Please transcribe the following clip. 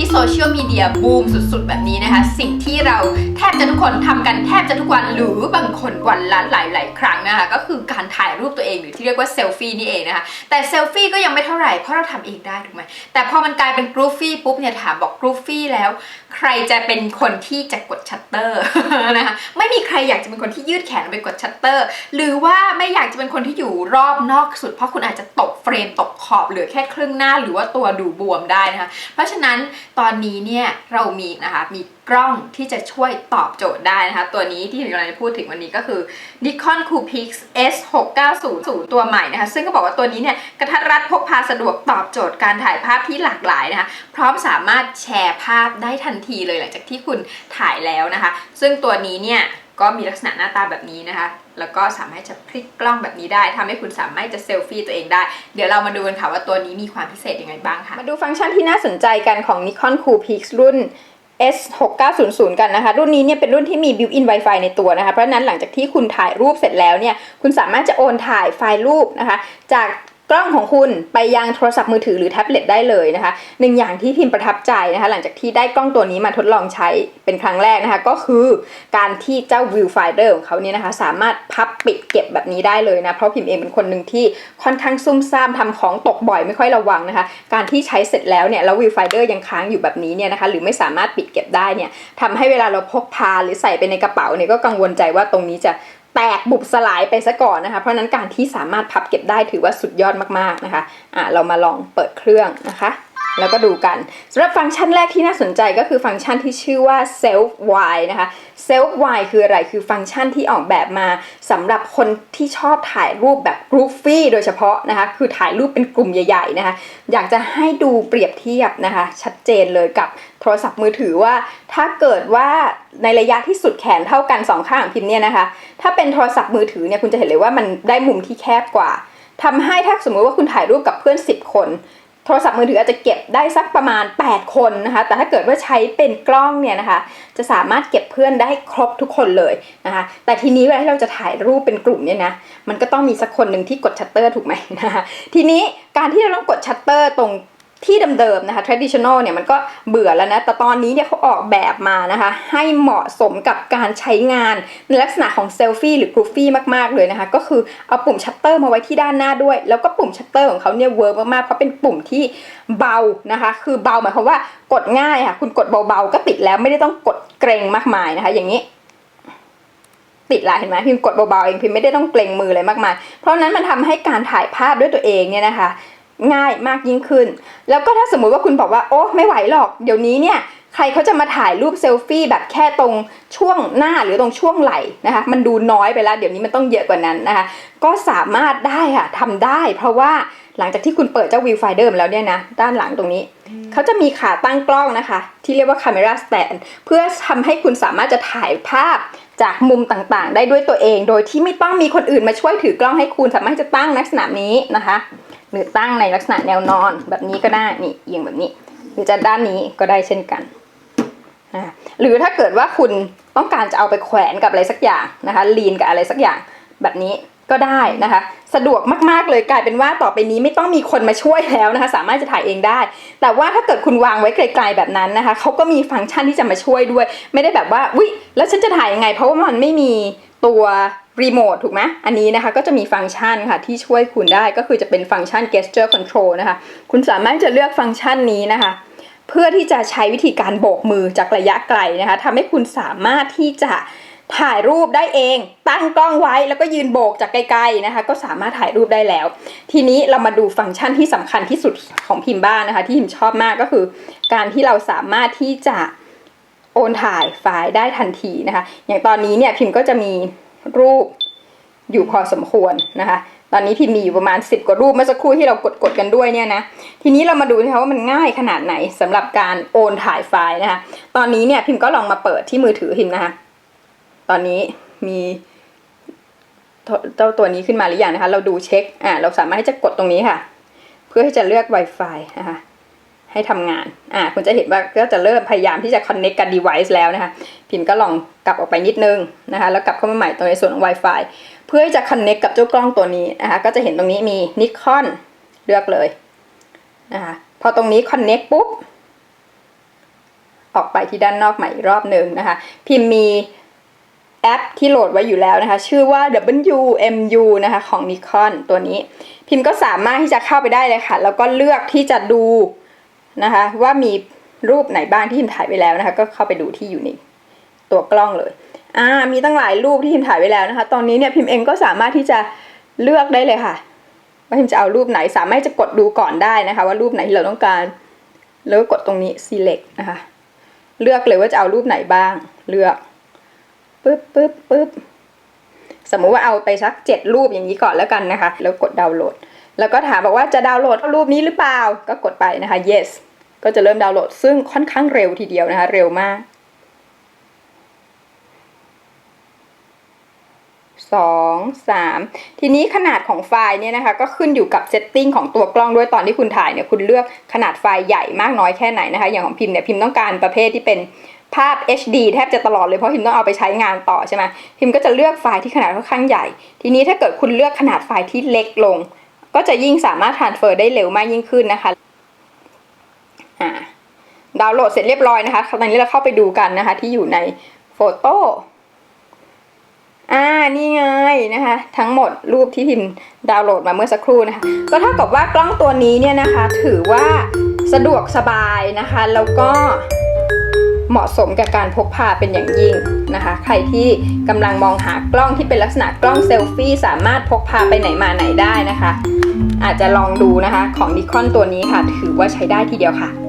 พี่โซเชียลมีเดียบูมสุดๆ แบบนี้นะคะ สิ่งที่เราแทบจะทุกคนทำกันแทบจะทุกวันหรือบางคนวันละหลาย ๆ ครั้งนะคะ ก็คือการถ่ายรูปตัวเองหรือที่เรียกว่าเซลฟี่นี่เองนะคะ แต่เซลฟี่ก็ยังไม่เท่าไหร่เพราะเราทำเองได้ถูกไหมแต่พอมันกลายเป็นกรูฟี่ปุ๊บเนี่ยถามบอกกรูฟี่แล้ว ใครจะเป็นคนที่จะกดชัตเตอร์นะคะไม่มีใครอยากจะเป็นคนที่ยืดแขนไปกดชัตเตอร์ หรือว่าไม่อยากจะเป็นคนที่อยู่รอบนอกสุด เพราะคุณอาจจะตก รมตกขอบเหลือแค่ครึ่งหน้าหรือว่าตัวดูบวมได้นะคะ เพราะฉะนั้นตอนนี้เนี่ยเรามีนะคะมีกล้องที่จะช่วยตอบโจทย์ได้นะคะ ตัวนี้ที่เราจะพูดถึงวันนี้ก็คือ Nikon Coolpix S6900 ตัวใหม่นะคะ ซึ่งก็บอกว่าตัวนี้เนี่ยกระทัดรัดพกพาสะดวกตอบโจทย์การถ่ายภาพที่หลากหลายนะคะ พร้อมสามารถแชร์ภาพได้ทันทีเลยหลังจากที่คุณถ่ายแล้วนะคะ ซึ่งตัวนี้เนี่ยก็มีลักษณะหน้าตาแบบนี้นะคะ แล้วก็สามารถจะพลิกกล้องแบบนี้ได้ทำให้คุณสามารถจะเซลฟี่ตัวเองได้ เดี๋ยวเรามาดูกันค่ะว่าตัวนี้มีความพิเศษยังไงบ้างค่ะ มาดูฟังก์ชันที่น่าสนใจกันของ Nikon Coolpix รุ่น S6900 กันนะคะ รุ่นนี้เนี่ยเป็นรุ่นที่มี built-in Wi-Fi ในตัวนะคะ เพราะนั้นหลังจากที่คุณถ่ายรูปเสร็จแล้วเนี่ย คุณสามารถจะโอนถ่ายไฟล์รูปนะคะ จาก กล้องของคุณไปยังโทรศัพท์มือถือหรือแท็บเล็ตได้เลยนะคะหนึ่งอย่างที่พิมพ์ประทับใจนะคะหลังจากที่ได้กล้องตัวนี้มาทดลองใช้เป็นครั้งแรกนะคะก็คือการที่เจ้า viewfinder ของเขาเนี่ยนะคะสามารถพับปิดเก็บแบบนี้ได้เลยนะเพราะพิมพ์เองเป็นคนหนึ่งที่ค่อนข้างซุ่มซ่ามทำของตกบ่อยไม่ค่อยระวังนะคะการที่ใช้เสร็จแล้วเนี่ยแล้ว viewfinder ยังค้างอยู่แบบนี้เนี่ยนะคะหรือไม่สามารถปิดเก็บได้เนี่ยทำให้เวลาเราพกพาหรือใส่ไปในกระเป๋าเนี่ยก็กังวลใจว่าตรงนี้จะ แตกบุบสลายไปซะก่อนนะคะ เพราะนั้นการที่สามารถพับเก็บได้ถือว่าสุดยอดมากๆนะคะอะเรามาลองเปิดเครื่องนะคะ แล้วก็ดูกันสำหรับฟังก์ชันแรกที่น่าสนใจก็คือฟังก์ชันที่ชื่อว่า self wide นะคะ self wide คืออะไรคือฟังก์ชันที่ออกแบบมาสำหรับคนที่ชอบถ่ายรูปแบบ groupy โดยเฉพาะนะคะ คือถ่ายรูปเป็นกลุ่มใหญ่ๆนะคะ อยากจะให้ดูเปรียบเทียบนะคะ ชัดเจนเลยกับโทรศัพท์มือถือว่า ถ้าเกิดว่าในระยะที่สุดแขนเท่ากันสองข้างของพิมพ์เนี่ยนะคะ ถ้าเป็นโทรศัพท์มือถือเนี่ยคุณจะเห็นเลยว่ามันได้มุมที่แคบกว่าทำให้ถ้าสมมติว่าคุณถ่ายรูปกับเพื่อน 10 คน โทรศัพท์มือถืออาจจะเก็บได้สักประมาณ 8 คนนะคะ แต่ถ้าเกิดว่าใช้เป็นกล้องเนี่ยนะคะ จะสามารถเก็บเพื่อนได้ครบทุกคนเลยนะคะ แต่ทีนี้เวลาที่เราจะถ่ายรูปเป็นกลุ่มเนี่ยนะ มันก็ต้องมีสักคนหนึ่งที่กดชัตเตอร์ถูกไหมนะคะ ทีนี้การที่เราต้องกดชัตเตอร์ตรง ที่เดิมๆนะคะ traditional เนี่ยมันก็เบื่อแล้วนะ แต่ตอนนี้เนี่ยเขาออกแบบมานะคะ ให้เหมาะสมกับการใช้งานในลักษณะของเซลฟี่หรือกรูฟี่มากๆเลยนะคะ ก็คือเอาปุ่มชัตเตอร์มาไว้ที่ด้านหน้าด้วย แล้วก็ปุ่มชัตเตอร์ของเขาเนี่ยเวิร์กมากๆ เพราะเป็นปุ่มที่เบานะคะ คือเบาหมายความว่ากดง่ายค่ะ คุณกดเบาๆ ก็ติดแล้วไม่ได้ต้องกดเกรงมากมายนะคะ อย่างนี้ติดละเห็นไหมพิมพ์กดเบาๆเองพิมพ์ไม่ได้ต้องเกรงมืออะไรมากมาย เพราะฉะนั้นมันทำให้การถ่ายภาพด้วยตัวเองเนี่ยนะคะ ง่ายมากยิ่งขึ้น แล้วก็ถ้าสมมุติว่าคุณบอกว่าโอ้ไม่ไหวหรอกเดี๋ยวนี้เนี่ยใครเขาจะมาถ่ายรูปเซลฟี่แบบแค่ตรงช่วงหน้าหรือตรงช่วงไหล่นะคะมันดูน้อยไปแล้ว เดี๋ยวนี้มันต้องเยอะกว่านั้นนะคะ ก็สามารถได้ค่ะทำได้ เพราะว่าหลังจากที่คุณเปิดเจ้าวิวไฟเดอร์มาแล้วเนี่ยนะ ด้านหลังตรงนี้ เขาจะมีขาตั้งกล้องนะคะ ที่เรียกว่า Camera Stand เพื่อทำให้คุณสามารถจะถ่ายภาพจากมุมต่างๆ ได้ด้วยตัวเอง โดยที่ไม่ต้องมีคนอื่นมาช่วยถือกล้องให้คุณสามารถจะตั้งลักษณะนี้นะคะ หรือตั้งในลักษณะแนวนอนแบบนี้ก็ได้นี่เอียงแบบนี้ หรือจะด้านนี้ก็ได้เช่นกันนะหรือถ้าเกิดว่าคุณต้องการจะเอาไปแขวนกับอะไรสักอย่างนะคะลีนกับอะไรสักอย่างแบบนี้ ก็ได้นะคะ สะดวกมากๆเลยกลายเป็นว่าต่อไปนี้ไม่ต้องมีคนมาช่วยแล้วนะคะ สามารถจะถ่ายเองได้ แต่ว่าถ้าเกิดคุณวางไว้ไกลๆแบบนั้นนะคะเขาก็มีฟังก์ชันที่จะมาช่วยด้วย ไม่ได้แบบว่าวิแล้วฉันจะถ่ายยังไง เพราะว่ามันไม่มีตัวรีโมทถูกไหมอันนี้นะคะก็จะมีฟังก์ชันค่ะที่ช่วยคุณได้ก็คือจะเป็นฟังก์ชัน gesture control นะคะ คุณสามารถจะเลือกฟังก์ชันนี้นะคะ เพื่อที่จะใช้วิธีการโบกมือจากระยะไกลนะคะทำให้คุณสามารถที่จะ ถ่ายรูปได้เอง ตั้งกล้องไว้แล้วก็ยืนโบกจากไกลๆนะคะ ก็สามารถถ่ายรูปได้แล้ว ทีนี้เรามาดูฟังก์ชันที่สำคัญที่สุดของพิมพ์บ้านนะคะ ที่พิมชอบมากก็คือ การที่เราสามารถที่จะโอนถ่ายไฟล์ได้ทันทีนะคะ อย่างตอนนี้เนี่ยพิมพ์ก็จะมีรูปอยู่พอสมควรนะคะ ตอนนี้พิมพ์มีอยู่ประมาณ 10 กว่ารูปเมื่อสักครู่ที่เรากดกดกันด้วยเนี่ยนะ ทีนี้เรามาดูนะคะว่ามันง่ายขนาดไหนสำหรับการโอนถ่ายไฟล์นะคะ ตอนนี้เนี่ยพิมพ์ก็ลองมาเปิดที่มือถือพิมพ์นะคะ ตอนนี้มีเจ้าตัวนี้ขึ้นมาหรือยังนะคะ เราดูเช็ค อ่า เราสามารถที่จะกดตรงนี้ค่ะ เพื่อที่จะเลือก Wi-Fi นะคะให้ทำงาน อ่า คุณจะเห็นว่าก็จะเริ่มพยายามที่จะ connect กับ device แล้วนะคะ พิมพ์ก็ลองกลับออกไปนิดนึงนะคะ แล้วกลับเข้ามาใหม่ตรงในส่วนของ Wi-Fi เพื่อที่จะ connect กับเจ้ากล้องตัวนี้นะคะ ก็จะเห็นตรงนี้มี Nikon เลือกเลยนะคะ พอตรงนี้ connect ปุ๊บ ออกไปที่ด้านนอกใหม่อีกรอบหนึ่งนะคะ พิมพ์มี แอปที่โหลดไว้อยู่แล้วนะคะ ชื่อว่า WMU นะคะของ Nikon ตัวนี้ พิมพ์ก็สามารถที่จะเข้าไปได้เลยค่ะ แล้วก็เลือกที่จะดูนะคะ ว่ามีรูปไหนบ้างที่พิมพ์ถ่ายไว้แล้วนะคะ ก็เข้าไปดูที่อยู่ในตัวกล้องเลยอ่ามีตั้งหลายรูปที่พิมพ์ถ่ายไว้แล้วนะคะ ตอนนี้เนี่ยพิมพ์เองก็สามารถที่จะเลือกได้เลยค่ะ ว่าพิมจะเอารูปไหนสามารถจะกดดูก่อนได้นะคะ ว่ารูปไหนที่เราต้องการ แล้วก็กดตรงนี้ select นะคะ เลือกเลยว่าจะเอารูปไหนบ้างเลือก ปึ๊บปึ๊บปึ๊บสมมุติว่าเอาไปสักเจ็ดรูปอย่างนี้ก่อนแล้วกันนะคะ แล้วกดดาวน์โหลด แล้วก็ถามบอกว่าจะดาวน์โหลดรูปนี้หรือเปล่า ก็กดไปนะคะ yes ก็จะเริ่มดาวน์โหลด ซึ่งค่อนข้างเร็วทีเดียวนะคะ เร็วมากสองสามทีนี้ขนาดของไฟล์เนี่ยนะคะ ก็ขึ้นอยู่กับเซตติ้งของตัวกล้องด้วยตอนที่คุณถ่ายเนี่ยคุณเลือกขนาดไฟล์ใหญ่มากน้อยแค่ไหนนะคะ อย่างของพิมพ์เนี่ยพิมพ์ต้องการประเภทที่เป็น ภาพ HD แทบจะตลอดเลยเพราะพิมต้องเอาไปใช้งานต่อใช่ไหมพิมก็จะเลือกไฟล์ที่ขนาดค่อนข้างใหญ่ ทีนี้ถ้าเกิดคุณเลือกขนาดไฟล์ที่เล็กลง ก็จะยิ่งสามารถ transfer ได้เร็วมากยิ่งขึ้นนะคะอ่าดาวน์โหลดเสร็จเรียบร้อยนะคะตอนนี้เราเข้าไปดูกันนะคะ ที่อยู่ในโฟโต้อ่า นี่ไงนะคะ ทั้งหมดรูปที่พิมพ์ดาวน์โหลดมาเมื่อสักครู่นะคะ ก็เท่ากับว่ากล้องตัวนี้เนี่ยนะคะ ถือว่าสะดวกสบายนะคะ แล้วก็ เหมาะสมกับการพกพาเป็นอย่างยิ่งนะคะ ใครที่กำลังมองหากล้องที่เป็นลักษณะกล้องเซลฟี่สามารถพกพาไปไหนมาไหนได้นะคะ อาจจะลองดูนะคะของนิคอนตัวนี้ค่ะ ถือว่าใช้ได้ทีเดียวค่ะ